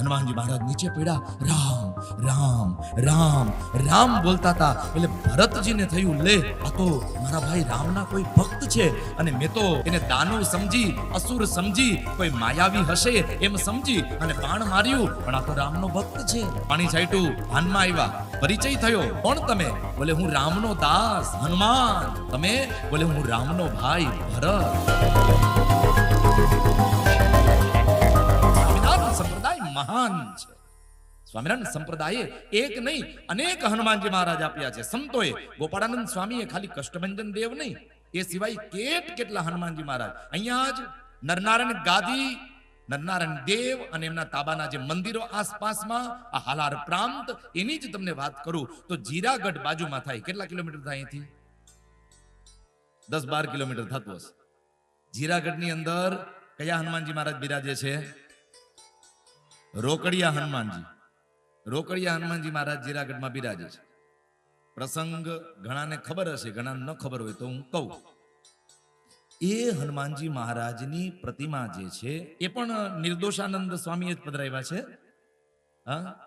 હનુમાનજી મહારાજ નીચે પડ્યા. રામ રામ રામ રામ બોલતા હતા. એટલે ભરતજીને થયું, લે, આ તો મારા ભાઈ રામના કોઈ ભક્ત છે. અને મેં તો એને દાનવ સમજી, અસુર સમજી, કોઈ માયાવી હશે એમ સમજી અને બાણ માર્યું. પણ આ તો રામનો ભક્ત છે. પાણી છાંટ્યું, ભાનમાં આવ્યા. પરિચય થયો, કોણ તમે? બોલે, હું રામનો દાસ, હનુમાન. તમે? બોલે, હું રામનો ભાઈ, ભરત. મહાન છે. સ્વામિનારાયણ સંપ્રદાયે એક નહીં, અનેક હનુમાનજી મહારાજ આપ્યા છે. સંતોએ, ગોપાળાનંદ સ્વામીએ ખાલી કષ્ટભંજન દેવ નહીં, એ સિવાય કેટ કેટલા હનુમાનજી મહારાજ. અહીંયા જ નરનારાયણ ગાદી, નરનારાયણ દેવ અને એમના તાબાના જે મંદિરો આસપાસમાં, આ હાલાર પ્રાંત, એની જ તમને વાત કરું, તો જીરાગઢ બાજુમાં થાય. કેટલા કિલોમીટર થાય અહીંથી? દસ બાર કિલોમીટર થતું હશે. જીરાગઢની અંદર કયા હનુમાનજી મહારાજ બિરાજે છે? રોકડિયા હનુમાનજી. રોકડિયા હનુમાનજી મહારાજ જીરાગઢમાં બિરાજે છે. પ્રસંગ ઘણાને ખબર હશે, ઘણાને ન ખબર હોય તો હું કહું. એ હનુમાનજી મહારાજની પ્રતિમા જે છે, એ પણ નિર્દોષાનંદ સ્વામીએ જ પધરાવ્યા છે. હા?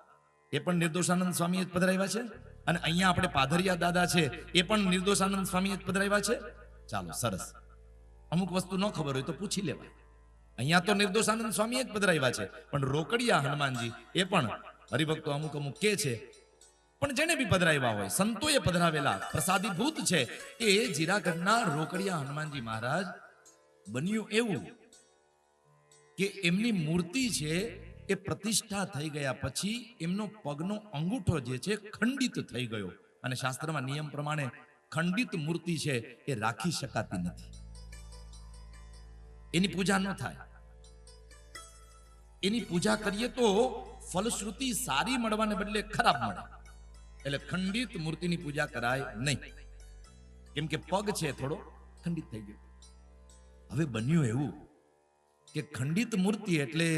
એ પણ નિર્દોષાનંદ સ્વામીએ જ પધરાવ્યા છે? અને અહીંયા આપણે પાધરિયા દાદા છે, એ પણ નિર્દોષાનંદ સ્વામીએ જ પધરાવ્યા છે? ચાલો, સરસ. અમુક વસ્તુ ન ખબર હોય તો પૂછી લેવાય. અહીંયા તો નિર્દોષાનંદ સ્વામી જ પધરાવ્યા છે. પણ રોકડિયા હનુમાનજી એ પણ હરિભક્તો અમુક અમુક કે છે. પણ જેને બી પધરાવ્યા હોય, સંતોએ પધરાવેલા, પ્રસાદીભૂત છે એ જીરાગઢના રોકડિયા હનુમાનજી મહારાજ બન્યું એવું કે એમની મૂર્તિ છે એ પ્રતિષ્ઠા થઈ ગયા પછી એમનો પગનો અંગૂઠો જે છે ખંડિત થઈ ગયો. અને શાસ્ત્રમાં નિયમ પ્રમાણે ખંડિત મૂર્તિ છે એ રાખી શકાતી નથી. એની પૂજા ન થાય. એની પૂજા કરીએ તો ફલશ્રુતિ સારી મળવાને બદલે ખરાબ મળે. એટલે ખંડિત મૂર્તિની પૂજા કરાય નહીં. કેમ કે પગ છે થોડો, ખંડિત થઈ ગયો. હવે બન્યું એવું કે ખંડિત મૂર્તિ એટલે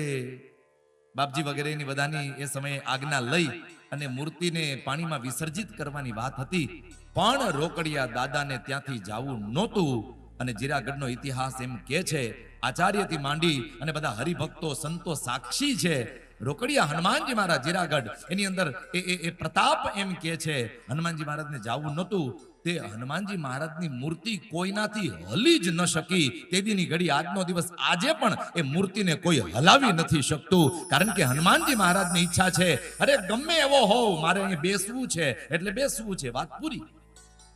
બાપજી વગેરેની બધાની એ સમયે આજ્ઞા લઈ અને મૂર્તિને પાણીમાં વિસર્જિત કરવાની વાત હતી. પણ રોકડિયા દાદાને ત્યાંથી જાવું નહોતું. અને જીરાગઢનો ઇતિહાસ એમ કે છે, આચાર્યથી માંડી અને બધા હરિભક્તો, સંતો, સાક્ષી છે. રોકડિયા હનુમાનજી મહારાજ જીરાગઢ એની અંદર એ એ પ્રતાપ એમ કે છે. હનુમાનજી મહારાજને જાવું નહોતું. તે હનુમાનજી મહારાજની મૂર્તિ કોઈનાથી હલી જ ન શકી. તેદીની ઘડી આજનો દિવસ આજે પણ એ મૂર્તિને કોઈ હલાવી નથી શકતું. કારણ કે હનુમાનજી મહારાજની ઈચ્છા છે, અરે ગમે એવો હોવ મારે અહીં બેસવું છે. એટલે બેસવું છે. વાત પૂરી.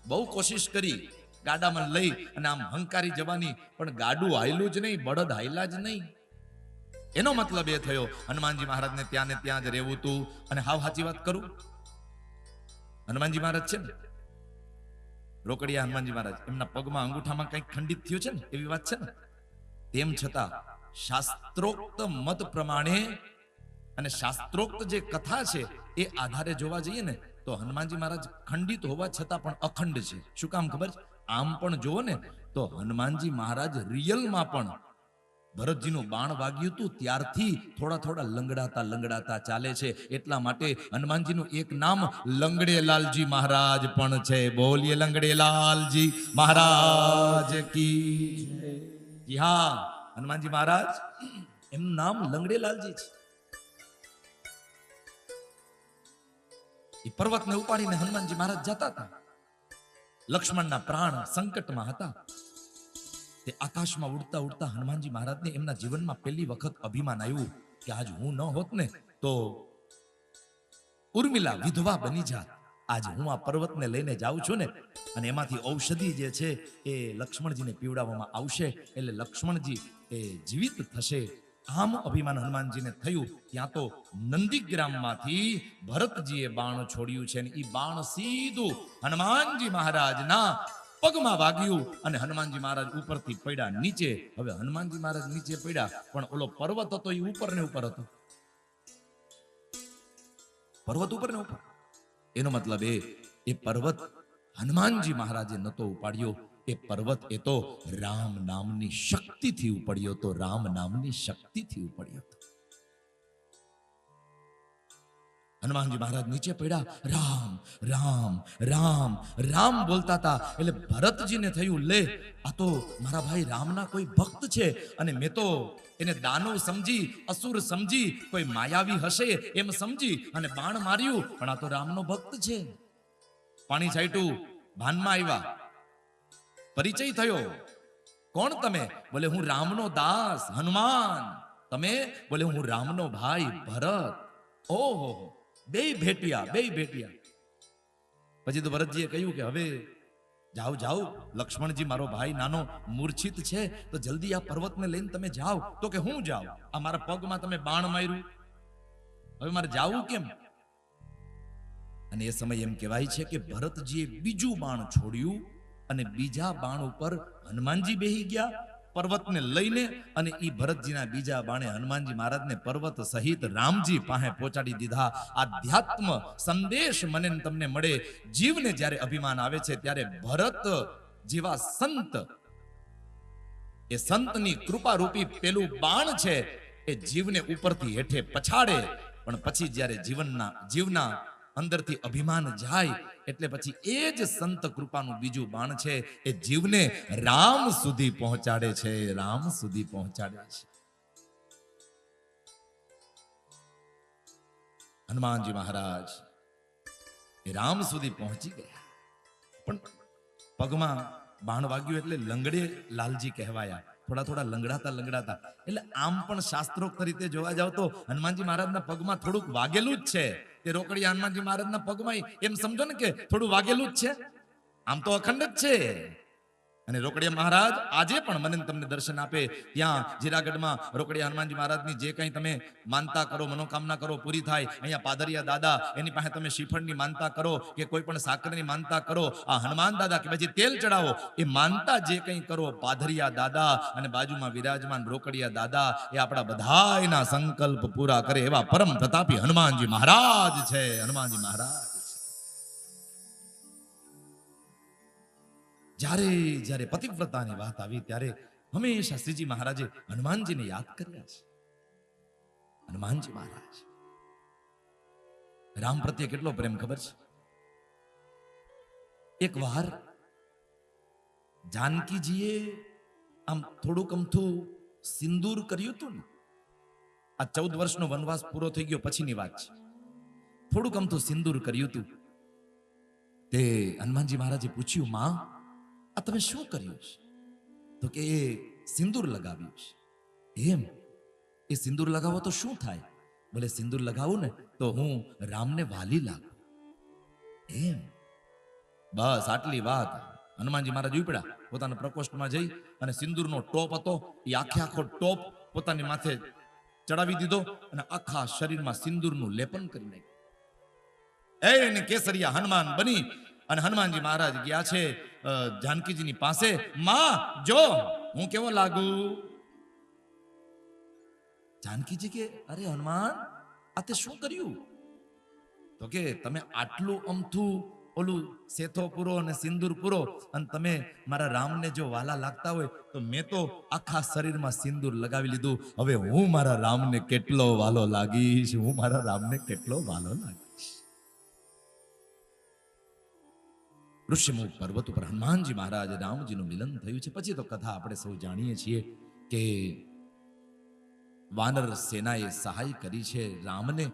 બહુ કોશિશ કરી. ગાડામાં લઈ અને આમ હંકારી જવાની. પણ ગાડું હાયલું જ નહીં, બળદ હાયલા જ નહીં. એનો મતલબ એ થયો, હનુમાનજી મહારાજને ત્યાં ને ત્યાં જ રહેવું તું. અને હાવ સાચી વાત કરું? હનુમાનજી મહારાજ છે ને? રોકડિયા હનુમાનજી મહારાજ, એમના પગમાં અંગૂઠામાં કંઈક ખંડિત થયું છે ને? એવી વાત છે ને? તેમ છતાં શાસ્ત્રોક્ત મત પ્રમાણે અને શાસ્ત્રોક્ત જે કથા છે એ આધારે જોવા જઈએ ને, તો હનુમાનજી મહારાજ ખંડિત હોવા છતાં પણ અખંડ છે. શું કામ ખબર છે? આમ પણ જુઓ ને, તો હનુમાનજી મહારાજ રિયલમાં પણ ભરતજીનું બાણ વાગ્યું હતું, ત્યારથી થોડા થોડા લંગડાતા લંગડાતા ચાલે છે. એટલા માટે હનુમાનજીનું એક નામ લંગડેલાલજી મહારાજ પણ છે. બોલીએ લંગડેલાલજી મહારાજ કી હા, હનુમાનજી મહારાજ એમનું નામ લંગડેલાલજી છે. એ પર્વતને ઉપાડીને હનુમાનજી મહારાજ જતા હતા. લક્ષ્મણના પ્રાણ સંકટમાં હતા. તે આકાશમાં ઉડતા ઉડતા હનુમાનજી મહારાજને એમના જીવનમાં પહેલી વખત અભિમાન આવ્યું કે આજ હું ન હોત ને તો ઉર્મિલા વિધવા બની જાત. આજ હું આ પર્વતને લઈને જાઉં છું ને અને એમાંથી ઔષધિ જે છે એ લક્ષ્મણજીને પીવડાવવામાં આવશે. એટલે લક્ષ્મણજી એ જીવિત થશે. આમ અભિમાન હનુમાનજીને થયું, ત્યાં તો નંદીગ્રામમાંથી ભરતજીએ બાણ છોડ્યું છે એ બાણ સીધું હનુમાનજી મહારાજના પગમાં વાગ્યું અને હનુમાનજી મહારાજ ઉપરથી પડ્યા નીચે. હવે હનુમાનજી મહારાજ નીચે પડ્યા, પણ ઓલો પર્વત હતો એ ઉપર ને ઉપર હતો. પર્વત ઉપર ને ઉપર? એનો મતલબ એ એ પર્વત હનુમાનજી મહારાજે નતો ઉપાડ્યો. એ પર્વત એ તો રામ નામની શક્તિથી ઉપડ્યો તો રામ નામની શક્તિથી ઉપડ્યો હતો હનુમાનજી મહારાજ નીચે પડ્યા, રામ રામ રામ રામ બોલતા હતા. એટલે ભરતજીને થયું, લે, આ તો મારા ભાઈ રામના કોઈ ભક્ત છે અને મેં તો એને દાનવ સમજી, અસુર સમજી, કોઈ માયાવી હશે એમ સમજી અને બાણ માર્યું, પણ આ તો રામનો ભક્ત છે. પાણી છાંટ્યું, ભાનમાં આવ્યા. પરિચય થયો. કોણ તમે? બોલે, હું રામનો દાસ, હનુમાન. તમે? બોલે, હું રામનો ભાઈ ભરત. ઓહો, બે ભેટિયા બે ભેટિયા. પછી તો ભરતજીએ કહ્યું કે, હવે જાઓ જાઓ. લક્ષ્મણજી મારો ભાઈ નાનો મૂર્છિત છે, તો જલ્દી આ પર્વતને લઈને તમે જાઓ. તો કે, હું જાઉં? આ મારા પગમાં તમે બાણ માર્યું? હવે મારે જાવું કેમ? અને એ સમય એમ કહેવાય છે કે ભરતજીએ બીજું બાણ છોડ્યું. અને બીજા બાણ ઉપર હનુમાનજી બેહી ગયા, પર્વતને લઈને અને એ ભરતજીના બીજા બાણે હનુમાનજી મહારાજને પર્વત સહિત રામજી પાસે પહોંચાડી દીધા. આધ્યાત્મ સંદેશ મને તમને મળે. જીવને જ્યારે અભિમાન આવે છે ત્યારે ભરત જેવા સંત, એ સંતની કૃપારૂપી પેલું બાણ છે, એ જીવને ઉપરથી હેઠે પછાડે. પણ પછી જ્યારે જીવનના, જીવના અંદરથી અભિમાન જાય એટલે પછી એ જ સંત કૃપાનું બીજું બાણ છે, એ જીવને રામ સુધી પહોંચાડે છે, રામ સુધી પહોંચાડે છે. હનુમાનજી મહારાજ, એ રામ સુધી પહોંચી ગયા. પણ પગમાં બાણ વાગ્યું એટલે લંગડે લાલજી કહેવાયા. થોડા થોડા લંગડાતા લંગડાતા. એટલે આમ પણ શાસ્ત્રોક્ત રીતે જોવા જાવ તો હનુમાનજી મહારાજના પગમાં થોડુંક વાગેલું જ છે. તે રોકડી હનુમાનજી મહારાજના પગમાં એમ સમજો ને કે થોડું વાગેલું જ છે. આમ તો અખંડ જ છે. અને રોકડિયા મહારાજ આજે પણ મને તમને દર્શન આપે. ત્યાં જીરાગઢમાં રોકડિયા હનુમાનજી મહારાજની જે કંઈ તમે માનતા કરો, મનોકામના કરો, પૂરી થાય, અહીંયા પાદરિયા દાદા, એની પાસે તમે શ્રીફળની માનતા કરો કે કોઈ પણ સાકરની માનતા કરો, આ હનુમાન દાદા કે પછી તેલ ચડાવો, એ માનતા જે કંઈ કરો, પાદરિયા દાદા અને બાજુમાં વિરાજમાન રોકડિયા દાદા, એ આપણા બધા સંકલ્પ પૂરા કરે એવા પરમ પ્રતાપી હનુમાનજી મહારાજ છે. હનુમાનજી મહારાજ. જ્યારે જ્યારે પતિવ્રતાની વાત આવી ત્યારે હંમેશા શ્રીજી મહારાજે હનુમાનજીને યાદ કર્યા છે. હનુમાનજી મહારાજ, રામ પ્રત્યે કેટલો પ્રેમ ખબર છે? એક વાર જાનકીજીએ આમ થોડુંક અમથું સિંદૂર કર્યું હતું ને, આ ચૌદ વર્ષનો વનવાસ પૂરો થઈ ગયો પછીની વાત છે. થોડુંક અમથું સિંદૂર કર્યું હતું. તે હનુમાનજી મહારાજે પૂછ્યું, માં આ તમે શું કર્યું છે? તો કે એ સિંદૂર લગાવ્યું છે. એમ? એ સિંદૂર લગાવો તો શું થાય? ભલે સિંદૂર લગાવું ને, તો હું રામને વાલી લાગુ. એમ? બસ, આટલી વાત. હનુમાનજી મહારાજ ઉપડ્યા, પોતાના પ્રકોષ્ઠમાં જઈ અને સિંદૂરનો ટોપ હતો, એ આખે આખો ટોપ પોતાની માથે ચડાવી દીધો અને આખા શરીરમાં સિંદૂરનું લેપન કરી નાખ્યું. એ કેસરિયા હનુમાન બની અને હનુમાનજી મહારાજ ગયા છે જાનકીજી જાનકીજીની પાસે, માં, જો. હું કેવો લાગુ? જાનકીજી કે, અરે હનુમાન, આ તે શું કર્યું? તો કે, તમે આટલું અમથું ઓલું સેથો પૂરો અને સિંદૂર પૂરો અને તમે મારા રામને જો વાલા લાગતા હોય, તો મેં તો આખા શરીરમાં સિંદૂર લગાવી લીધું. હવે હું મારા રામને કેટલો વાલો લાગીશ? હું મારા રામને કેટલો વાલો લાગીશ? ઋષિમુખ પર્વત ઉપર હનુમાનજી મહારાજ રામજીનું મિલન થયું છે. પછી તો કથા આપણે સૌ જાણીએ છીએ કે વાનર સેનાએ સહાય કરી છે રામને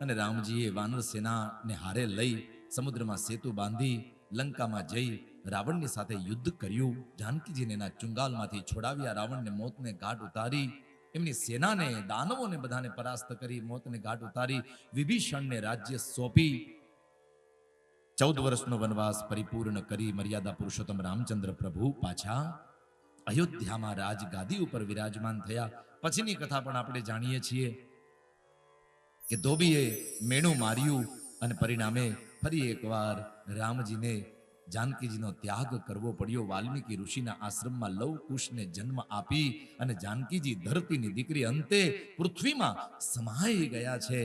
અને રામજીએ વાનર સેનાને હારે લઈ સમુદ્રમાં સેતુ બાંધી લંકામાં જઈ રાવણની સાથે યુદ્ધ કર્યું. જાનકીજીને એના ચુંગાલમાંથી છોડાવ્યા રાવણને મોતને ઘાટ ઉતારી. એમની સેનાને, દાનવોને બધાને પરાસ્ત કરી મોતને ઘાટ ઉતારી. વિભીષણને રાજ્ય સોંપી. ચૌદ વર્ષનો વનવાસ પરિપૂર્ણ કરી મર્યાદા પુરુષોત્તમ રામચંદ્ર પ્રભુ પાછા અયોધ્યામાં રાજગાદી ઉપર વિરાજમાન થયા. પછીની કથા પણ આપણે જાણીએ છીએ કે ધોબીએ મેણું માર્યું અને પરિણામે ફરી એકવાર રામજીને જાનકીજીનો ત્યાગ કરવો પડ્યો. વાલ્મીકી ઋષિના આશ્રમમાં લવ કુશને જન્મ આપી અને જાનકીજી ધરતીની દીકરી અંતે પૃથ્વીમાં સમાઈ ગયા છે.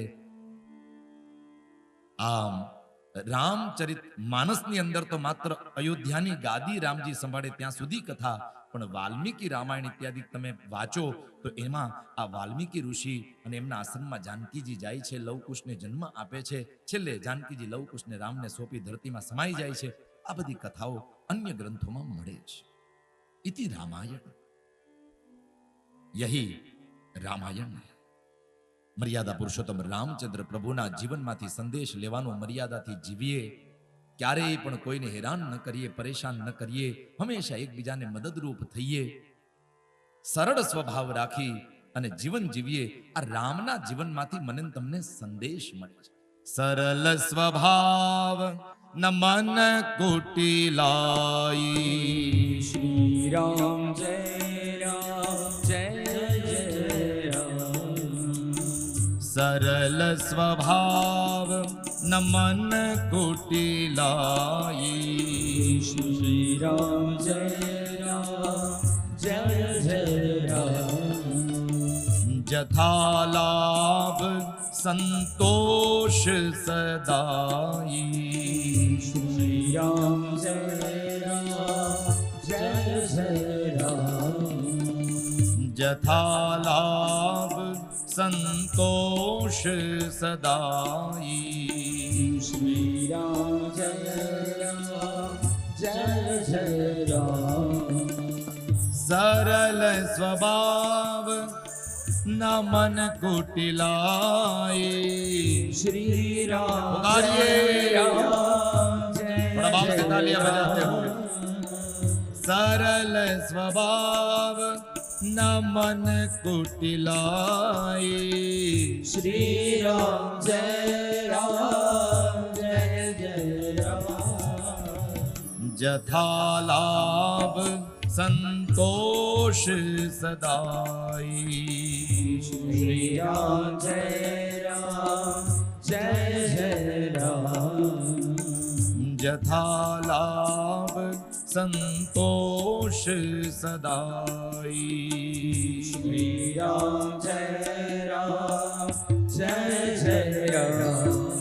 આમ રામચરિત માનસની અંદર તો માત્ર અયોધ્યાની ગાદી રામજી સંભાળે ત્યાં સુધી કથા, પણ વાલ્મીકી રામાયણ ઇત્યાદિ તમે વાંચો, તો એમાં આ વાલ્મીકી ઋષિ અને એમના આશ્રમમાં જાનકીજી જાય છે, લવકુશને જન્મ આપે છે. છેલ્લે જાનકીજી લવકુશને રામને સોંપી ધરતીમાં સમાઈ જાય છે. આ બધી કથાઓ અન્ય ગ્રંથોમાં મળે છે. ઇતિ રામાયણ. યહી રામાયણ. મર્યાદા પુરુષોત્તમ રામચંદ્ર પ્રભુના જીવનમાંથી સંદેશ લેવાનો મર્યાદાથી જીવીએ, ક્યારેય પણ કોઈને હેરાન ન કરીએ, પરેશાન ન કરીએ, હંમેશા એકબીજાને મદદરૂપ થઈએ, સરળ સ્વભાવ રાખી અને જીવન જીવીએ, આ રામના જીવનમાંથી મને તમને સંદેશ મળે છે. સરળ સ્વભાવ ન મન કુટિલાઈ શ્રી રામ જય. सरल स्वभाव न मन कुटिलाई श्री राम जय राम जय जय राम जथालाभ संतोष सदाई श्री राम रा जथलाभ जय सदायिश्रीरा जरा जथला संतोष सदाई श्री राम जय राम जय जय राम सरल स्वभाव न मन कुटिलाए श्री राम पुकारिए राम से तालियां बजाते हुए सरल स्वभाव ન મન કુટિલાય. શ્રી રામ જય રામ જય જય રામ. જથા લાભ સંતોષ સદાય. શ્રી રામ જય રામ જય જય રામ. જથા संतोष सदाई श्री राम जय राम जय जय राम